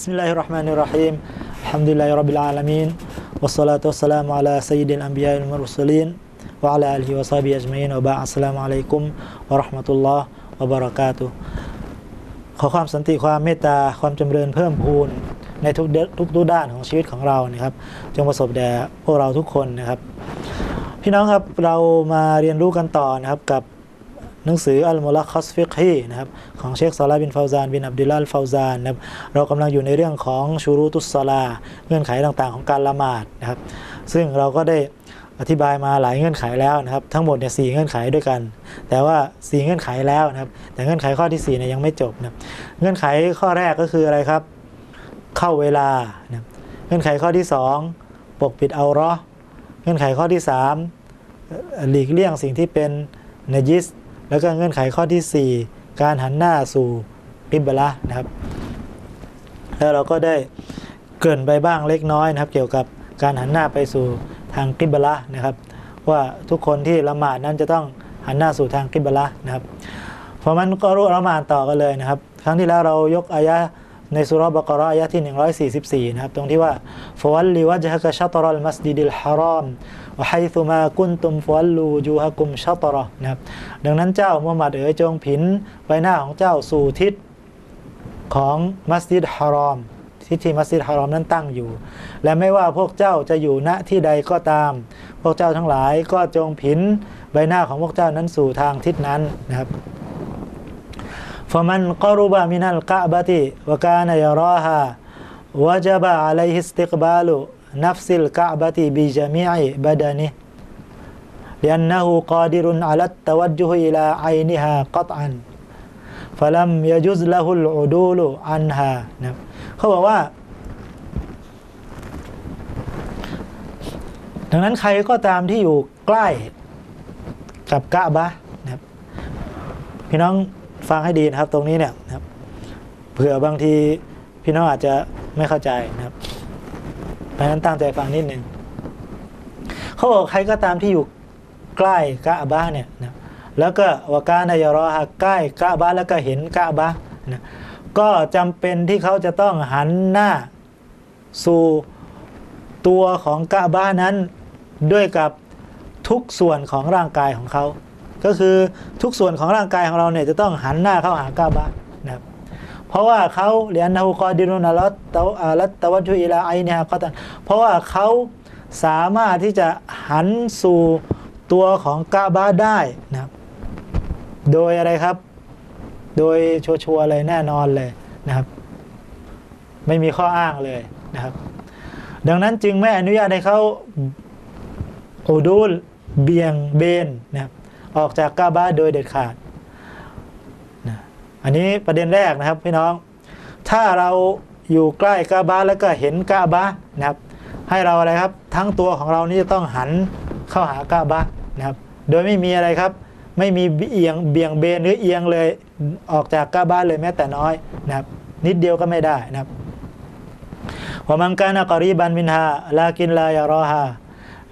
بسم الله الرحمن الرحيم الحمد لله رب العالمين والصلاة والسلام على سيد الأنبياء والمرسلين وعلى آله وصحبه أجمعين وبعد السلام عليكم ورحمة الله وبركاته ขอความสันติความเมตตาความจำเริญเพิ่มพูนในทุกเดทุกทุกด้านของชีวิตของเรานะครับจงประสบแด่พวกเราทุกคนนะครับ พี่น้องครับเรามาเรียนรู้กันต่อนะครับกับ หนังสืออัลมุลักคอสฟิกฮีนะครับของเชคซาลาบินฟาวซานบินอับดุลลาลฟาวซานนะครับเรากำลังอยู่ในเรื่องของชูรูตุสซาลาเงื่อนไขต่างๆ ของการละหมาดนะครับ ซึ่งเราก็ได้อธิบายมาหลายเงื่อนไขแล้วนะครับ ทั้งหมดเนี่ยสเงื่อนไขด้วยกัน แต่ว่า 4 เงื่อนไขแล้วนะครับ แต่เงื่อนไขข้อที่4เนี่ยยังไม่จบนะเงื่อนไขข้อแรกก็คืออะไรครับ เข้าเวลานะเงื่อนไขข้อที่ 2 ปกปิดเอาราะห์เงื่อนไขข้อที่ 3 หลีกเลี่ยงสิ่งที่เป็นนจิส แล้วก็เงื่อนไขข้อที่ 4 การหันหน้าสู่กิบละนะครับ แล้วเราก็ได้เกินไปบ้างเล็กน้อยนะครับ เกี่ยวกับการหันหน้าไปสู่ทางกิบละนะครับ ว่าทุกคนที่ละหมาดนั้นจะต้องหันหน้าสู่ทางกิบละนะครับ เพราะมันก็รู้ละหมาดต่อกันเลยนะครับ ครั้งที่แล้วเรายกอายะในสุรบกรออายะที่ 144 นะครับ ตรงที่ว่าฟวัลลิวะจฮะกะชัตรัลมัสยิดิลฮารอม วะไฮซุมากุนตุมฟวัลลูจูฮะกุมชัตรอนะครับดังนั้นเจ้ามุฮัมมัดเอ๋ยจงผินใบหน้าของเจ้าสู่ทิศของมัสยิดฮารอมทิศที่มัสยิดฮารอมนั้นตั้งอยู่ และไม่ว่าพวกเจ้าจะอยู่ณที่ใดก็ตาม พวกเจ้าทั้งหลายก็จงผินใบหน้าของพวกเจ้านั้นสู่ทางทิศนั้นนะครับฟะมันกอรุบามินาลกะบะติวกะในรอฮะวะจับะ عليه استقبالو فمن قرب من الكعبة وكان يراها وجب عليه استقبال نفس الكعبة بجميع بدنه لأنه قادر على التوجه إلى عينها قطعا فلم يجوز له العدول عنها นะครับเขาบอกว่า ดังนั้นใครก็ตามที่อยู่ใกล้กับกะบะนะครับพี่น้องฟังให้ดีนะครับ ตรงนี้เนี่ยนะครับเผื่อบางทีพี่น้องอาจจะไม่เข้าใจนะครับเพ ราะฉะนั้นตั้งใจฟังนิดหนึ่งเขาบอกใครก็ตามที่อยู่ใกล้กะบะเนี่ยนะแล้วก็วากานายรอฮะใกล้กะบะแล้วก็เห็นกะบะนะก็จำเป็นที่เขาจะต้องหันหน้าสู่ตัวของกะบะนั้นด้วยกับทุกส่วนของร่างกายของเขา ก็คือทุกส่วนของร่างกายของเราเนี่ยจะต้องหันหน้าเข้าหากาบะนะครับ เพราะว่าเขาเรียนนาฮูกอดิรุนลัตตะลัตตะวัจุอิลาไอเนี่ยก็ตันเพราะว่าเขาสามารถที่จะหันสู่ตัวของกาบะได้นะครับ โดยอะไรครับ โดยชัวร์ๆเลยแน่นอนเลยนะครับ ไม่มีข้ออ้างเลยนะครับ ดังนั้นจึงไม่อนุญาตให้เขาอูดูลเบียงเบนนะครับออกจากกาบาโดยเด็ดขาด อันนี้ประเด็นแรกนะครับพี่น้อง ถ้าเราอยู่ใกล้กาบาแล้วก็เห็นกาบานะครับ ให้เราอะไรครับ ทั้งตัวของเรานี่จะต้องหันเข้าหากาบานะครับ โดยไม่มีอะไรครับ ไม่มีเอียงเบี่ยงเบนหรือเอียงเลยออกจากกาบาเลยแม้แต่น้อยนะครับ นิดเดียวก็ไม่ได้นะครับว่ามันกานกรีบันมินฮาลากินลายารอฮา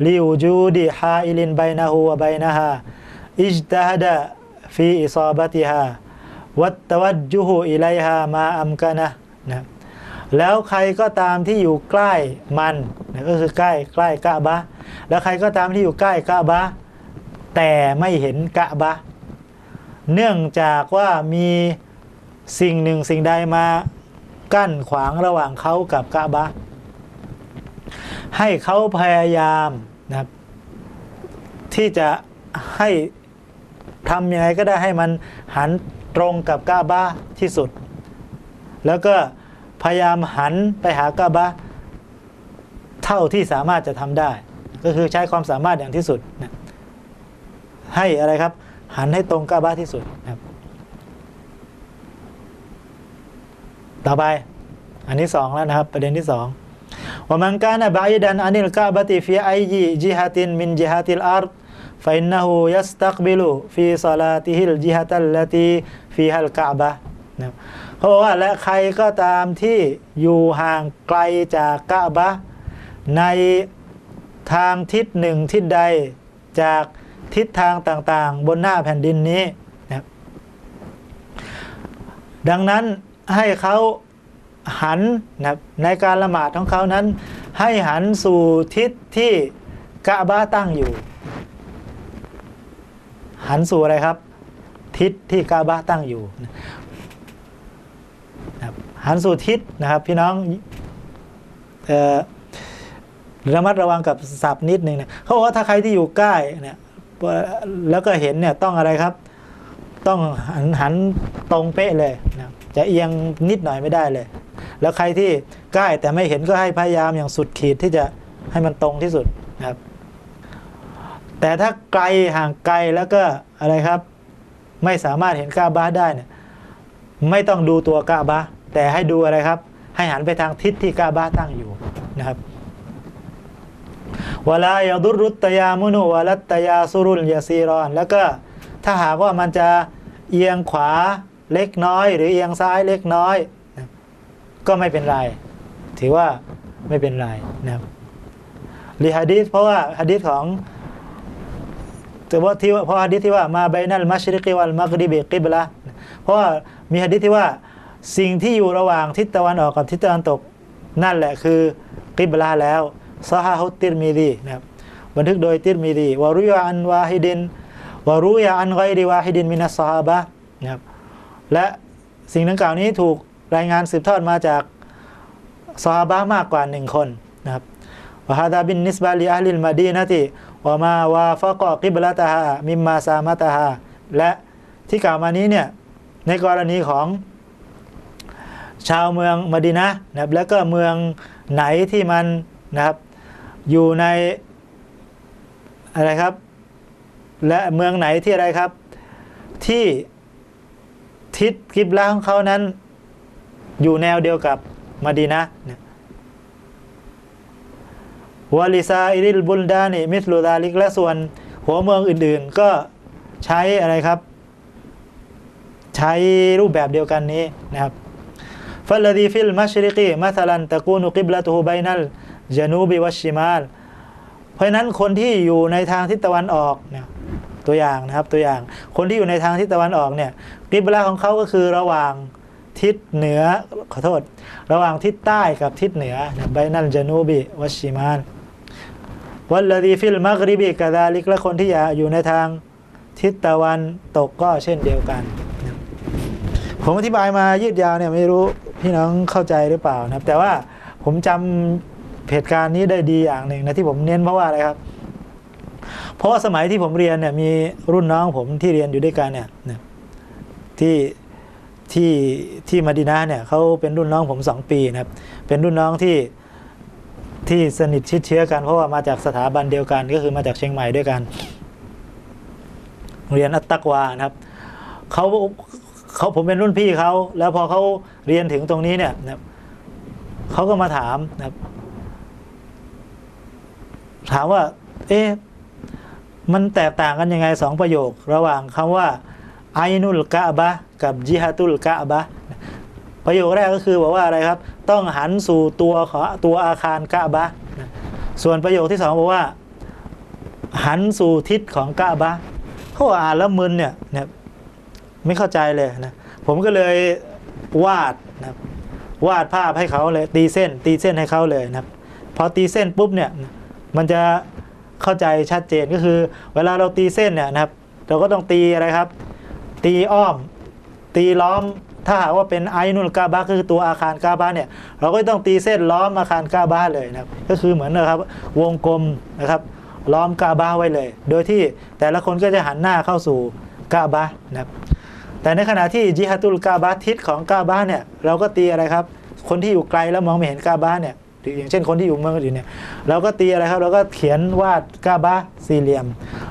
ลิวจูดีฮาอิลินไบนะฮูวะไบนะฮา วัตวัตยุหูอิไลฮามาอัมกานะนะแล้วใครก็ตามที่อยู่ใกล้มันนะก็คือใกล้ใกล้กะบะ แล้วใครก็ตามที่อยู่ใกล้กะบะ แต่ไม่เห็นกะบะ เนื่องจากว่ามีสิ่งหนึ่งสิ่งใดมากั้นขวางระหว่างเขากับกะบะ ให้เขาพยายามนะที่จะให้ทำยังไงก็ได้ให้มันหัน ตรงกับกาบาที่สุด แล้วก็พยายามหันไปหากาบาเท่าที่สามารถจะทำได้ ก็คือใช้ความสามารถอย่างที่สุดนะให้อะไรครับ หันให้ตรงกาบาที่สุดนะครับต่อไปอันที่สองแล้วนะครับ ประเด็นที่สองว่ามันการบายดันอานิลกาบติฟิไอจีจิฮัตินมินจิฮัติลอาร์ فإنه يستقبل في صلاته الجهة التي فيها الكعبة นะเขาบอกว่าและใครก็ตามที่อยู่ห่างไกลจากกะบะในทางทิศหนึ่งทิศใดจากทิศทางต่างๆ บนหน้าแผ่นดินนี้นะดังนั้นให้เขา หันนะครับในการละหมาดของเขานั้น ให้หันสู่ทิศที่กะบะตั้งอยู่ หันสู่อะไรครับ ทิศที่กาบะตั้งอยู่นะครับหันสู่ทิศนะครับพี่น้องออระมัดระวังกับศัพท์นิดหนึ่งนะเขาบอกว่าถ้าใครที่อยู่ใกล้เนี่ยแล้วก็เห็นเนี่ยต้องอะไรครับ ต้องหันหันตรงเป๊ะเลยนะจะเอียงนิดหน่อยไม่ได้เลย แล้วใครที่ใกล้แต่ไม่เห็นก็ให้พยายามอย่างสุดขีดที่จะให้มันตรงที่สุดนะครับ แต่ถ้าไกลห่างไกลแล้วก็อะไรครับ ไม่สามารถเห็นกาบาได้เนี่ยไม่ต้องดูตัวกาบาแต่ให้ดูอะไรครับ ให้หันไปทางทิศที่กาบาตั้งอยู่นะครับวลายดุรุตตยามุนุวลัตตยาสุรุลยาซีรอน แล้วก็ถ้าหากว่ามันจะเอียงขวาเล็กน้อย หรือเอียงซ้ายเล็กน้อยนะก็ไม่เป็นไร ถือว่าไม่เป็นไรนะครับลีฮะดีษเพราะว่าฮะดีษของ แต่ว่าที่ว่าเพราะฮะดิษที่ว่ามาไบนัลมัชริกิวัลมักริบิกิบละเพราะว่ามีฮะดิษที่ว่าสิ่งที่อยู่ระหว่างทิศตะวันออกกับทิศตะวันตกนั่นแหละคือกิบละแล้วซาฮาฮุตติรมีดีนะครับบันทึกโดยติรมีดีวารุยาอันวาฮิดินวารุยาอันไกริวาฮิดินมินัสซาฮาบะนะครับและสิ่งดังกล่าวนี้ถูกรายงานสืบทอดมาจากซาฮาบะมากกว่าหนึ่งคนนะครับวะฮาดาบินนิสบาลีอัลลิลมาดีนะติ วามาวาฟะกอกิบละตาฮามิมมาซามาตาฮาและที่กล่าวมานี้เนี่ยในกรณีของชาวเมืองมดีนะนะครับแล้วก็เมืองไหนที่มันนะครับอยู่ในอะไรครับ และเมืองไหนที่อะไรครับ ที่ทิศกิบละของเขานั้น อยู่แนวเดียวกับมดีนะห์นะ วาลิซาอิริลบุลดานิมิสลูดาลิกและส่วนหัวเมืองอื่นๆ ก็ใช้อะไรครับ ใช้รูปแบบเดียวกันนี้นะครับฟัลลดีฟิลมัชริกีมัสลันตะกูนุกิบละตูไบนัลจานูบิวัชิมาลเพราะนั้นคนที่อยู่ในทางทิศตะวันออกเนี่ยตัวอย่างนะครับตัวอย่างคนที่อยู่ในทางทิศตะวันออกเนี่ยกิบละของเขาก็คือระหว่างทิศเหนือขอโทษ ระหว่างทิศใต้กับทิศเหนือไบนัลจานูบิวัชชิมาล วัลลดีฟิลมักริบิกาดาลิกและคนที่อยู่ในทางทิศตะวันตกก็เช่นเดียวกัน ผมอธิบายมายืดยาวเนี่ยไม่รู้พี่น้องเข้าใจหรือเปล่านะครับ แต่ว่าผมจำเหตุการณ์นี้ได้ดีอย่างหนึ่งนะที่ผมเน้นเพราะว่าอะไรครับ เพราะว่าสมัยที่ผมเรียนเนี่ยมีรุ่นน้องผมที่เรียนอยู่ด้วยกันเนี่ยที่ที่ที่มาดินาเนี่ยเขาเป็นรุ่นน้องผมสองปีนะครับ เป็นรุ่นน้องที่ ที่สนิทชิดเชื้อกัน เพราะว่ามาจากสถาบันเดียวกัน ก็คือมาจากเชียงใหม่ด้วยกัน เรียนอัตตักวานะครับเขาเขาผมเป็นรุ่นพี่เขาแล้วพอเขาเรียนถึงตรงนี้เนี่ยนะเขาก็มาถามนะครับ ถามว่า เอ๊ะมันแตกต่างกันยังไงสองประโยค ระหว่างคำว่าไอนุลกะบะกับจิฮาตุลกะบะประโยคแรกก็คือบอกว่าอะไรครับ ต้องหันสู่ตัวขอตัวอาคารกะบะส่วนประโยคที่สองบอกว่า หันสู่ทิศของกะบะเขาอ่านแล้วมึนเนี่ยเนี่ยไม่เข้าใจเลยนะผมก็เลยวาดนะวาดภาพให้เขาเลย ตีเส้น ตีเส้นให้เขาเลยนะครับพอตีเส้นปุ๊บเนี่ยมันจะเข้าใจชัดเจนก็คือ เวลาเราตีเส้นเนี่ยนะครับ เราก็ต้องตีอะไรครับ ตีอ้อม ตีล้อม ถ้าหากว่าเป็นไอนุลกาบาคือตัวอาคารกาบาเนี่ยเราก็ต้องตีเส้นล้อมอาคารกาบาเลยนะครับก็คือเหมือนนะครับวงกลมนะครับล้อมกาบาไว้เลย โดยที่แต่ละคนก็จะหันหน้าเข้าสู่กาบานะครับแต่ในขณะที่จิฮัตุลกาบาทิศของกาบาเนี่ยเราก็ตีอะไรครับ คนที่อยู่ไกลแล้วมองไม่เห็นกาบาเนี่ยหรืออย่างเช่นคนที่อยู่เมืองอื่นเนี่ยเราก็ตีอะไรครับเราก็เขียนวาดกาบาสี่เหลี่ยม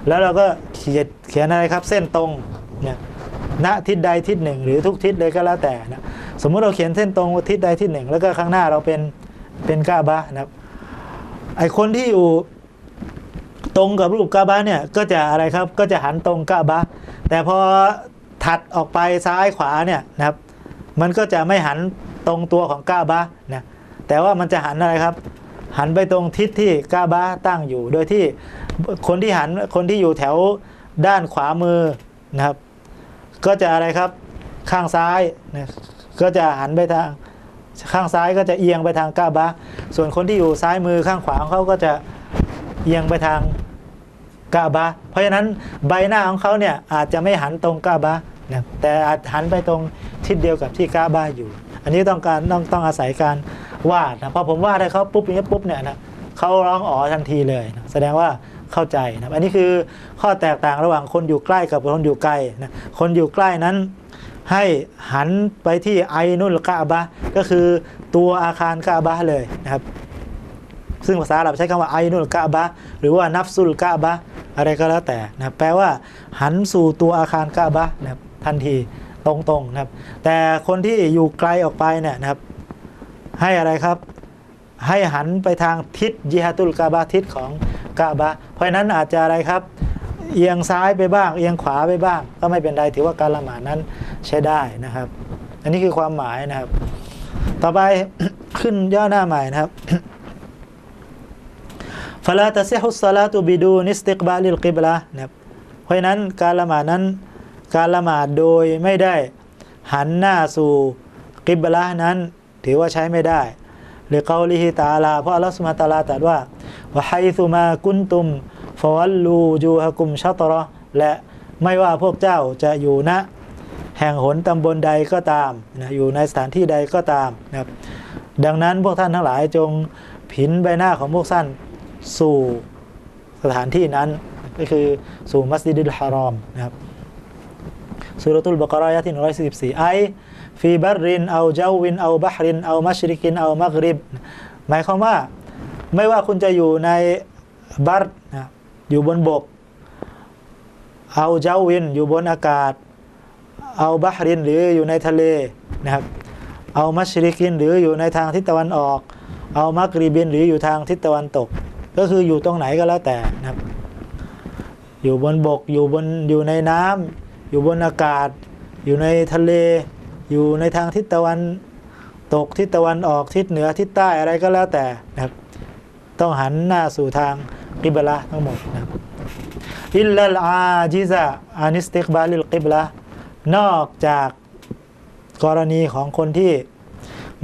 แล้วเราก็เขียนเขียนอะไรครับเส้นตรงเนี่ย ณทิศใดทิศหนึ่ง หรือทุกทิศเลยก็แล้วแต่นะสมมุติเราเขียนเส้นตรงทิศใดทิศหนึ่ง แล้วก็ข้างหน้าเราเป็นเป็นกาบะนะครับไอคนที่อยู่ตรงกับรูปกาบะเนี่ยก็จะอะไรครับก็จะหันตรงกาบะแต่พอถัดออกไปซ้ายขวาเนี่ยนะครับ มันก็จะไม่หันตรงตัวของกาบะนะแต่ว่ามันจะหันอะไรครับ หันไปตรงทิศที่กาบะตั้งอยู่ โดยที่คนที่หันคนที่อยู่แถวด้านขวามือนะครับ ก็จะอะไรครับข้างซ้ายนะก็จะหันไปทางข้างซ้ายก็จะเอียงไปทางกาบะ ส่วนคนที่อยู่ซ้ายมือข้างขวาของเขาก็จะเอียงไปทางกาบะ เพราะฉะนั้นใบหน้าของเขาเนี่ยอาจจะไม่หันตรงกาบะนะแต่อาจหันไปตรงทิศเดียวกับที่กาบะอยู่ อันนี้ต้องการต้องต้องอาศัยการวาดนะพอผมวาดให้เขาปุ๊บอย่างนี้ปุ๊บเนี่ยนะเขาร้องอ๋อทันทีเลยนะแสดงว่า เข้าใจนะอันนี้คือข้อแตกต่างระหว่างคนอยู่ใกล้กับคนอยู่ไกลนะคนอยู่ใกล้นั้นให้หันไปที่ไอนุลกะบะก็คือตัวอาคารกะบะเลยนะครับ ซึ่งภาษาอาหรับใช้คำว่าไอนุลกะบะห์หรือว่านัฟซุลกะบะอะไรก็แล้วแต่นะครับแปลว่า หันสู่ตัวอาคารกะบะนะครับทันทีตรงๆนะครับ แต่คนที่อยู่ไกลออกไปเนี่ยนะครับ ให้อะไรครับ ให้หันไปทางทิศยิฮาตุลกะบะทิศของ กะบะ เพราะนั้นอาจจะอะไรครับ เอียงซ้ายไปบ้าง เอียงขวาไปบ้าง ก็ไม่เป็นไรถือว่าการละหมาดนั้นใช้ได้นะครับ อันนี้คือความหมายนะครับ ต่อไปขึ้นย่อหน้าใหม่นะครับฟลาตะซิฮุสซาลาตุบิดูนิสติกบาลิลกิบละนะครับเพราะฉะนั้นการละหมาดนั้นการละหมาดโดยไม่ได้หันหน้าสู่กิบละนั้นถือว่าใช้ไม่ได้หรือเกาลิฮิตาลาเพราะอัลลอฮฺสุมาตาลาตรัสว่า วะไฮซุมากุนตุมฟวัลลูจูฮกุมชัตรอและไม่ว่าพวกเจ้าจะอยู่ณแห่งหนตำบลใดก็ตามนะอยู่ในสถานที่ใดก็ตามนะครับดังนั้นพวกท่านทั้งหลายจงผินใบหน้าของพวกท่านสู่สถานที่นั้นก็คือสู่มัสยิดุลฮารอมนะครับสุรตุลบกรายะที่ 144 ไอฟีบัรินเอาเจ้าวินเอาบะฮรินเอามัชริกินเอามักริบ หมายความว่า ไม่ว่าคุณจะอยู่ในบัรนะอยู่บนบก เอาเจ้าวินอยู่บนอากาศ เอาบะฮรินหรืออยู่ในทะเลนะครับ เอามัชริกินหรืออยู่ในทางทิศตะวันออก เอามักริบินหรืออยู่ทางทิศตะวันตก ก็คืออยู่ตรงไหนก็แล้วแต่นะครับ อยู่บนบกอยู่บนอยู่ในน้ำอยู่บนอากาศ อยู่ในทะเล อยู่ในทางทิศตะวันตกทิศตะวันออกทิศเหนือทิศใต้อะไรก็แล้วแต่นะครับ ต้องหันหน้าสู่ทางกิบละทั้งหมดนะอิลลัลอาจิซะอานิสติกบาลิลกิบละนอกจากกรณีของคนที่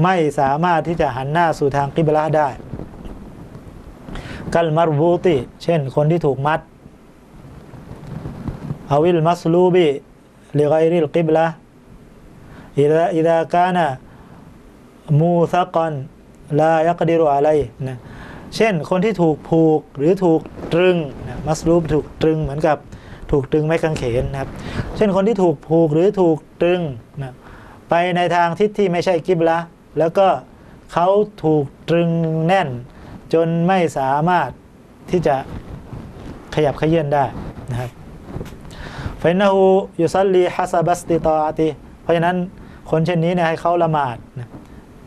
ไม่สามารถที่จะหันหน้าสู่ทางกิบละได้ กัลมารบูติ เช่นคนที่ถูกมัดอาวิลมัสลูบิลิไกริลกิบละอิดะอิดะกานะมูซักันลายักดิรุอะไรนะ เช่น คนที่ถูกผูกหรือถูกตรึงนะมัสลูบถูกตรึงเหมือนกับถูกตรึงไม้กางเขนนะครับ เช่นคนที่ถูกผูกหรือถูกตรึงนะไปในทางทิศที่ไม่ใช่กิบละแล้วก็เขาถูกตรึงแน่น จนไม่สามารถที่จะขยับขยื่นได้นะครับฟนะฮูยุซัลลีฮัสบัสติตออาติเพราะฉะนั้นคนเช่นนี้เนี่ยให้เขาละหมาดนะ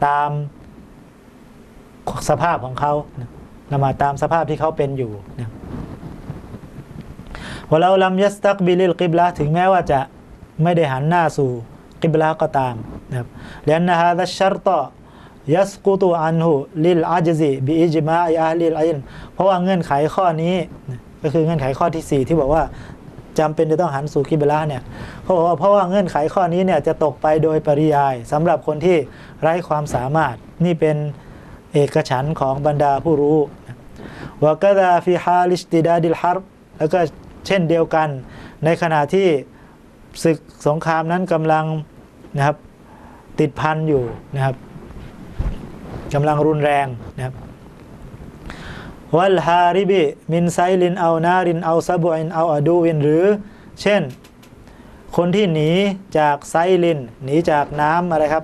ตามสภาพของเขานะ ละหมาดตามสภาพที่เขาเป็นอยู่นะวะเราลัมยัสตักบิลิลกิบละถึงแม้ว่าจะไม่ได้หันหน้าสู่กิบละก็ตามนะครับเรียนนะฮะดัชชัรตอยัสกุตุอันหุลิลอาจซีบิอิจมาอิอาลิลอิลเพราะว่าเงื่อนไขข้อนี้นะก็คือเงื่อนไขข้อที่ 4 ที่บอกว่าจำเป็นจะต้องหันสู่กิบลาเนี่ยเขาบอกว่าเพราะว่าเงื่อนไขข้อนี้เนี่ยจะตกไปโดยปริยายสำหรับคนที่ไร้ความสามารถนี่เป็น เอกฉันของบรรดาผู้รู้วกดาฟิฮาลิสติดาดิลฮาร์บแล้วก็เช่นเดียวกัน ในขณะที่ศึกสงครามนั้นกำลังนะครับติดพันอยู่นะครับกำลังรุนแรงนะครับวัลฮาริบิมินไซลินเอานารินเอาซาบุอินเอาอดูวินหรือ เช่น คนที่หนีจากไซลิน หนีจากน้ำอะไรครับ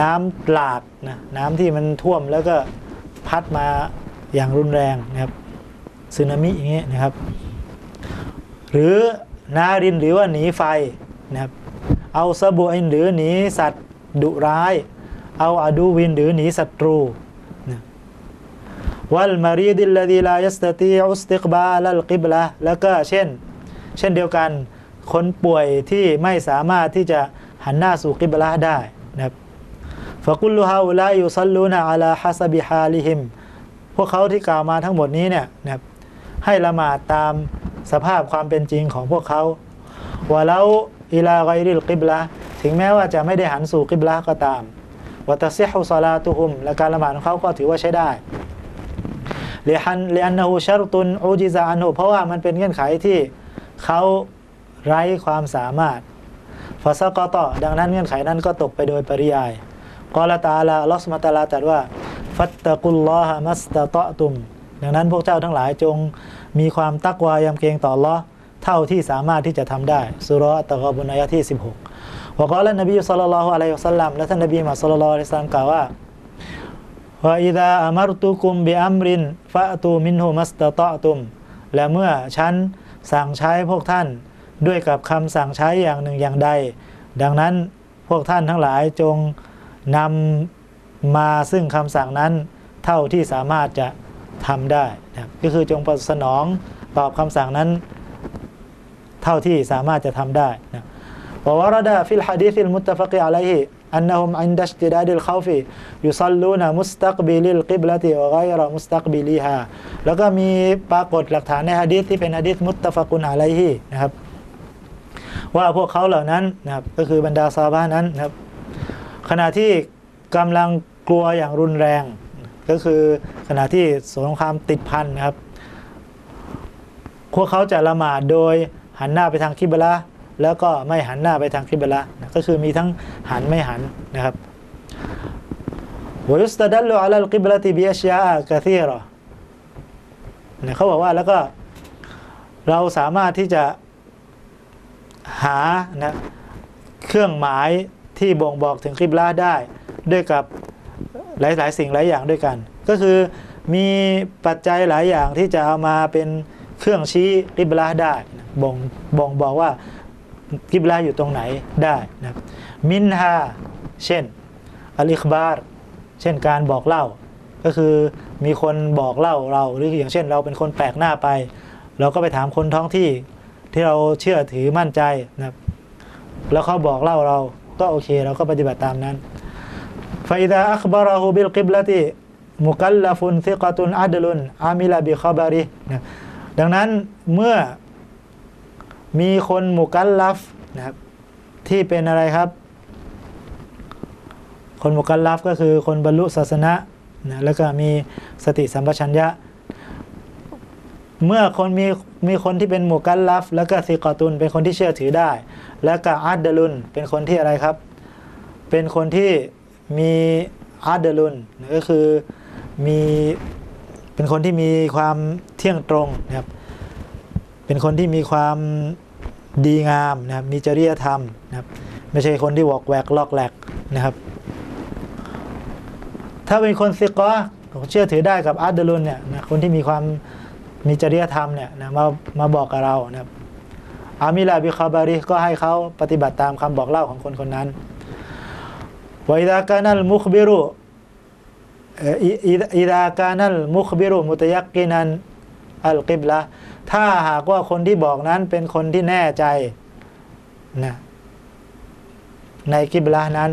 น้ำหลากนะน้ำที่มันท่วมแล้วก็พัดมาอย่างรุนแรงนะครับสึนามิอย่างเงี้ยนะครับ หรือนารินหรือว่าหนีไฟนะครับเอาซาบุอินหรือหนีสัตว์ดุร้าย เอาอดูวินหรือหนีศัตรูนะวัลมารีดิลลดีลายัสตตีอุสติกบาลัลกิบละแล้วก็เช่น เช่นเดียวกันคนป่วยที่ไม่สามารถที่จะหันหน้าสู่กิบละได้ ฟะกุลูฮาอุลายุซัลลูนะอัลาฮัสบิฮาลิฮิมพวกเขาที่กล่าวมาทั้งหมดนี้เนี่ยนะให้ละหมาดตามสภาพความเป็นจริงของพวกเขาว่าแล้วอิลาไกริลกิบละถึงแม้ว่าจะไม่ได้หันสู่กิบละก็ตามวัตซิฮุซาลาตุฮุมและการละหมาดของเขาก็ถือว่าใช้ได้เลียนเลียนนาหูชารุตุนอูจิซาอันหูเพราะว่ามันเป็นเงื่อนไขที่เขาไร้ความสามารถฟาซากอตอดังนั้นเงื่อนไขนั้นก็ตกไปโดยปริยาย กอลตาลาลอสมาตาลาตรัสว่า ฟัตตะกุลลอฮะมัสตะตะตุม ดังนั้นพวกเจ้าทั้งหลายจงมีความตักวายำเกรงต่อลอเท่าที่สามารถที่จะทำได้สุรอัตตะกอบุนอายะที่ 16วกอละนบีสัลลัลลอฮุอะลัยฮิสัลลัมและท่านนบีมุฮัมมัดสัลลัลลอฮุอะลัยฮิสัลลัมกล่าวว่าว่าอิดาอัมารตุกุมบิอัมรินฟะตูมินหูมัสตะตะตุม และเมื่อฉันสั่งใช้พวกท่านด้วยกับคำสั่งใช้อย่างหนึ่งอย่างใด ดังนั้นพวกท่านทั้งหลายจง นำมาซึ่งคำสั่งนั้นเท่าที่สามารถจะทำได้นะครับก็คือจงสนองตอบคำสั่งนั้น เท่าที่สามารถจะทำได้นะ وورد في الحديث المتفق عليه أنهم عند اشتداد الخوف يصلون مستقبل القبلة وغير مستقبلها แล้วก็มีปรากฏหลักฐานในฮะดีษที่เป็นฮะดีษมุตตะฟะกุนอะลัยฮินะครับ ว่าพวกเขาเหล่านั้นนะครับก็คือบรรดาซาบะนั้นนะครับ ขณะที่กำลังกลัวอย่างรุนแรง ก็คือขณะที่สงครามติดพันนะครับ พวกเขาจะละหมาดโดยหันหน้าไปทางคิบละแล้วก็ไม่หันหน้าไปทางคิบละก็คือมีทั้งหันไม่หันนะครับวยุสตดัลลุอะลัลกิบละติบิอชยากะซีรอนะเขาบอกว่าแล้วก็เราสามารถที่จะหานะเครื่องหมาย ที่บ่งบอกถึงคิบละห์ได้ด้วยกับหลายๆ สิ่งหลายอย่างด้วยกัน ก็คือมีปัจจัยหลายอย่างที่จะเอามาเป็นเครื่องชี้กิบลาได้บ่งบ่งบอกว่ากิบลาอยู่ตรงไหนได้นะครับมินฮาเช่นอัลิคบาร์เช่นการบอกเล่า ก็คือมีคนบอกเล่าเราหรืออย่างเช่น เราเป็นคนแปลกหน้าไป เราก็ไปถามคนท้องที่ที่เราเชื่อถือมั่นใจนะครับแล้วเขาบอกเล่าเรา ก็โอเค เราก็ปฏิบัติตามนั้นฟาอิดาอัคบาราฮูบิลกิบลติมุกัลลฟุนซิกตุนอัดลุนอามิลาบิคาบารินะดังนั้นเมื่อมีคนมุกัลลัฟนะครับที่เป็นอะไรครับ คนมุกัลลัฟก็คือคนบรรลุศาสนานะแล้วก็มีสติสัมปชัญญะ เมื่อคนมีมีคนที่เป็นมุกัลลัฟ แล้วก็ซิกตุนเป็นคนที่เชื่อถือได้ แล้วก็อัดดลุนเป็นคนที่อะไรครับ เป็นคนที่มีอาดลุนก็คือมีเป็นคนที่มีความเที่ยงตรงนะครับ เป็นคนที่มีความดีงามนะครับมีจริยธรรมนะครับไม่ใช่คนที่วอกแวกลอกแหลกนะครับ ถ้าเป็นคนซิกอเชื่อถือได้กับอาดลุนเนี่ยนะคนที่มีความมีจริยธรรมเนี่ยนะมามาบอกกับเรานะครับ อามิลาบิคาบาริก็ให้เขาปฏิบัติตามคำบอกเล่าของคนคนนั้นวิดากานัลมุคบิรุอิดากานัลมุคบิรุมุตยักกินันอัลกิบละถ้าหากว่าคนที่บอกนั้นเป็นคนที่แน่ใจนะในกิบละนั้น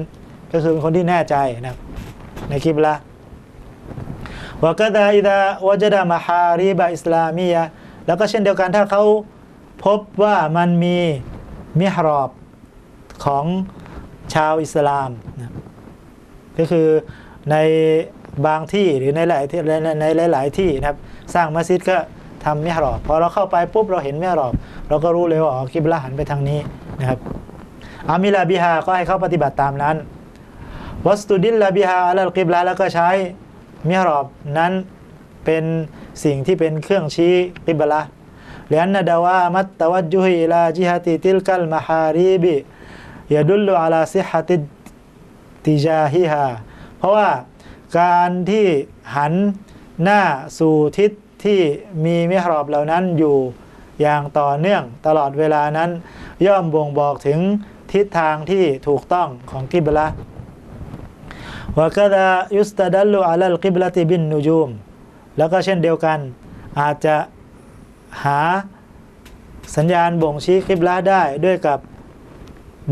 ก็คือเป็นคนที่แน่ใจนะในกิบละวกดาอิดาวจะดามาฮาริบะอิสลามียะแล้วก็เช่นเดียวกันถ้าเขา พบว่ามันมีมิฮรอบของชาวอิสลามนะก็คือในบางที่หรือในหลายที่ในในหลาย ๆ ที่นะครับ สร้างมัสยิดก็ทำมิฮรอบพอเราเข้าไปปุ๊บเราเห็นมิฮรอบเราก็รู้เลยว่าอ๋อกิบละหันไปทางนี้นะครับอามิลาบิฮาก็ให้เขาปฏิบัติตามนั้น วัสตุดิลลาบิฮาอัลกิบละแล้วก็ใช้มิฮรอบนั้นเป็นสิ่งที่เป็นเครื่องชี้กิบละ لأن دوامة التوجه إلى جهة تلك المحاريب يدل على صحة ติจาฮิฮาเพราะว่าการที่หันหน้าสู่ทิศที่มีมิฮรอบเหล่านั้นอยู่อย่างต่อเนื่องตลอดเวลานั้น ย่อมบ่งบอกถึงทิศทางที่ถูกต้องของกิบละวกดายุสตดัลลุอัลกิบละติบินนูจูมแล้วก็เช่นเดียวกัน อาจจะ หาสัญญาณบ่งชี้กิบละได้ด้วยกับ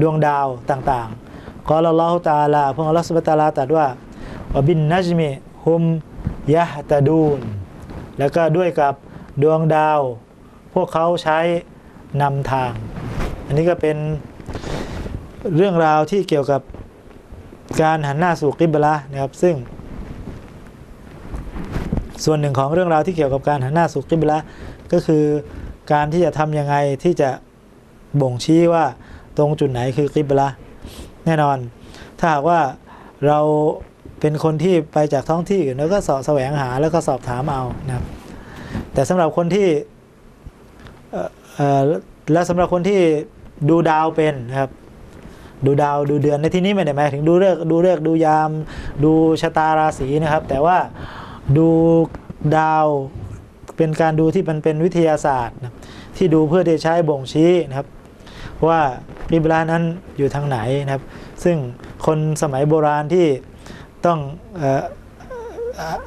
ดวงดาวต่างๆกอลลอฮุตาลาพระองค์อัลลอฮฺสุบตาลาตรัสว่าวบินนัจมิฮุมยะตาดูน แล้วก็ด้วยกับดวงดาว พวกเขาใช้นำทาง อันนี้ก็เป็นเรื่องราวที่เกี่ยวกับการหันหน้าสู่กิบละนะครับซึ่ง ส่วนหนึ่งของเรื่องราวที่เกี่ยวกับการหันหน้าสู่กิบละก็คือการที่จะทำยังไงที่จะบ่งชี้ว่าตรงจุดไหนคือกิบละแน่นอน ถ้าหากว่าเราเป็นคนที่ไปจากท้องที่อื่นแล้วก็สอบแสวงหาแล้วก็สอบถามเอานะครับแต่สำหรับคนที่และสำหรับคนที่ดูดาวเป็นนะครับดูดาวดูเดือนในที่นี้ไม่ได้หมายถึงดูเลิกดูเลิกดูยาม ดูชะตาราศีนะครับ แต่ว่า ดูดาวเป็นการดูที่มันเป็นวิทยาศาสตร์นะที่ดูเพื่อที่จะใช้บ่งชี้นะครับ ว่ากิบลานั้นอยู่ทางไหนนะครับ ซึ่งคนสมัยโบราณที่ต้องอ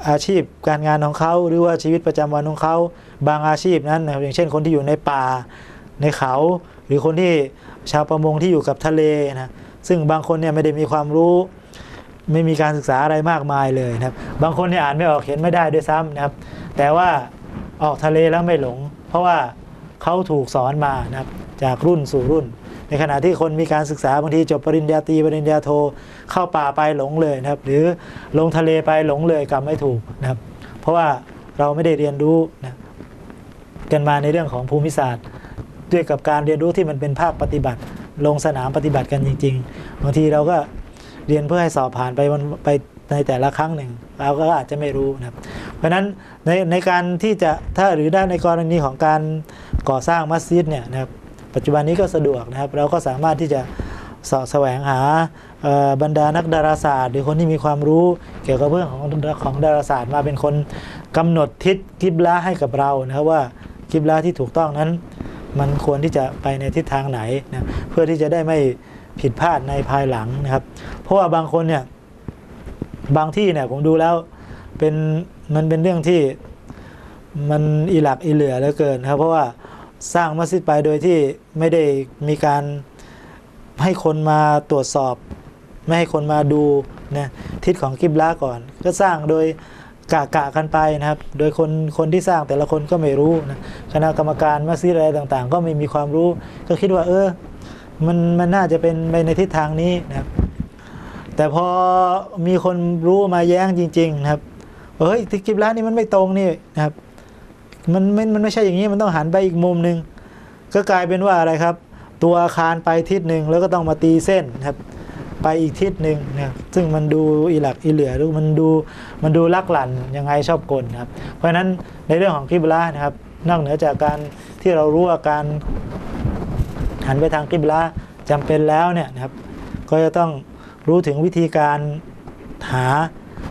อาชีพการงานของเขาหรือว่าชีวิตประจำวันของเขาบางอาชีพนั้นนะครับอย่างเช่นคนที่อยู่ในป่าในเขา หรือคนที่ชาวประมงที่อยู่กับทะเลนะซึ่งบางคนเนี่ยไม่ได้มีความรู้ ไม่มีการศึกษาอะไรมากมายเลยนะครับ บางคนเนี่ยอ่านไม่ออกเขียนไม่ได้ด้วยซ้ำนะครับ แต่ว่าออกทะเลแล้วไม่หลง เพราะว่าเขาถูกสอนมานะครับจากรุ่นสู่รุ่น ในขณะที่คนมีการศึกษาบางทีจบปริญญาตรีปริญญาโทเข้าป่าไปหลงเลยนะครับ หรือลงทะเลไปหลงเลยกลับไม่ถูกนะครับ เพราะว่าเราไม่ได้เรียนรู้นะกันมาในเรื่องของภูมิศาสตร์ ด้วยกับการเรียนรู้ที่มันเป็นภาคปฏิบัติ ลงสนามปฏิบัติกันจริง ๆ บางทีเราก็ เรียนเพื่อให้สอบผ่านไปวันไปในแต่ละครั้งหนึ่ง เราก็อาจจะไม่รู้นะครับ เพราะฉะนั้นในในการที่จะถ้าหรือได้ในกรณีของการก่อสร้างมัสยิดเนี่ยนะครับปัจจุบันนี้ก็สะดวกนะครับ เราก็สามารถที่จะสาะแสวงหาบรรดานักดาราศาสตร์ หรือคนที่มีความรู้เกี่ยวกับเรื่องของของดาราศาสตร์มาเป็นคนกำหนดทิศกิบลาให้กับเรานะครับว่ากิบลาที่ถูกต้องนั้น มันควรที่จะไปในทิศทางไหนนะเพื่อที่จะได้ไม่ ผิดพลาดในภายหลังนะครับ เพราะว่าบางคนเนี่ยบางที่เนี่ยผมดูแล้วเป็นมันเป็นเรื่องที่มันอีหลักอีเหลือเหลือเกินครับ เพราะว่าสร้างมัสยิดไปโดยที่ไม่ได้มีการให้คนมาตรวจสอบ ไม่ให้คนมาดูนะทิศของกิบลาก่อน ก็สร้างโดยกะกะกันไปนะครับ โดยคนคนที่สร้างแต่ละคนก็ไม่รู้นะคณะกรรมการมัสยิดอะไรต่างๆ ก็ไม่มีความรู้ ก็คิดว่าเออ มันมันน่าจะเป็นไปในทิศทางนี้นะครับ แต่พอมีคนรู้มาแย้งจริง ๆ นะครับเฮ้ยที่กิบลานี่มันไม่ตรงนี่นะครับมันไม่มันไม่ใช่อย่างนี้มันต้องหันไปอีกมุมหนึ่งก็กลายเป็นว่าอะไรครับ ตัวอาคารไปทิศหนึ่งแล้วก็ต้องมาตีเส้นครับ ไปอีกทิศหนึ่งนะซึ่งมันดูอีหลักอีเหลือหรือมันดูมันดูลักหลั่นยังไงชอบกลนะครับ เพราะฉะนั้นในเรื่องของกิบลานะครับนอกเหนือจากการที่เรารู้ว่าการ หันไปทางกิบลาจำเป็นแล้วเนี่ยนะครับก็จะต้องรู้ถึงวิธีการหา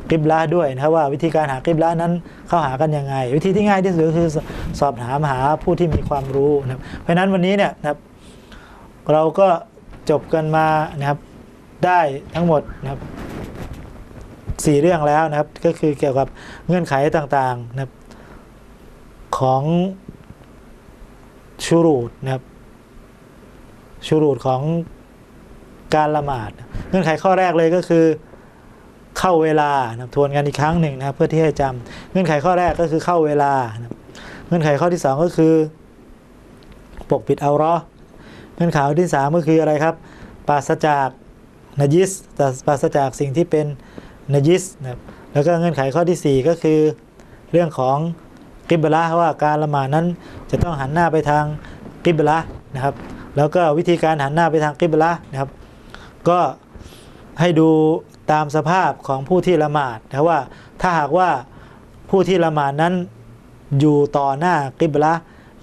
กิบลาด้วยนะครับว่าวิธีการหากิบลานั้นเข้าหากันยังไง วิธีที่ง่ายที่สุดคือสอบถามหาผู้ที่มีความรู้นะครับเพราะฉะนั้นวันนี้เนี่ยนะครับเราก็จบกันมานะครับได้ทั้งหมดนะครับสี่เรื่องแล้วนะครับก็คือเกี่ยวกับเงื่อนไขต่างๆนะครับของชูรูดนะครับ ชูรูดของการละหมาด เงื่อนไขข้อแรกเลยก็คือเข้าเวลานะครับทวนกันอีกครั้งหนึ่งนะครับเพื่อที่ให้จำเงื่อนไขข้อแรกก็คือเข้าเวลานะเงื่อนไขข้อที่สองก็คือ ปกปิดเอาราะห์เงื่อนไขข้อที่สามก็คืออะไรครับปราศจากนจิสแต่ปราศจากสิ่งที่เป็นนจิสนะครับแล้วก็เงื่อนไขข้อที่สี่ก็คือ เรื่องของกิบละว่าการละหมาดนั้นจะต้องหันหน้าไปทางกิบละนะครับ แล้วก็วิธีการหันหน้าไปทางกิบละนะครับ ก็ให้ดูตามสภาพของผู้ที่ละหมาดนะว่าถ้าหากว่าผู้ที่ละหมาดนั้นอยู่ต่อหน้ากิบละ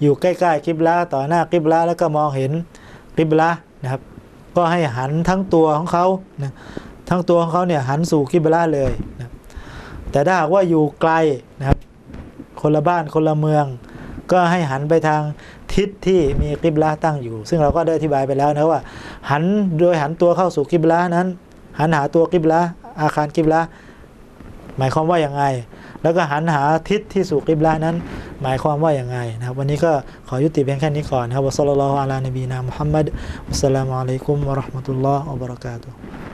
อยู่ใกล้ๆกิบละต่อหน้ากิบละแล้วก็มองเห็นกิบละนะครับ ก็ให้หันทั้งตัวของเขานะทั้งตัวของเขาเนี่ยหันสู่กิบละเลยนะแต่ถ้าหากว่าอยู่ไกลนะครับ คนละบ้านคนละเมือง ก็ให้หันไปทาง ทิศที่มีกิบละตั้งอยู่ ซึ่งเราก็ได้อธิบายไปแล้วนะว่า หันโดยหันตัวเข้าสู่กิบละนั้น หันหาตัวกิบละอาคารกิบละหมายความว่าอย่างไง แล้วก็หันหาทิศที่สู่กิบละนั้น หมายความว่าอย่างไงนะครับ วันนี้ก็ขอยุติเพียงแค่นี้ก่อนนะครับวะซัลลัลลอฮุอะลานบีนามุฮัมมัดวัสสลามุอะลัยกุมวะราะห์มะตุลลอฮ์วะบะเราะกาตุฮ์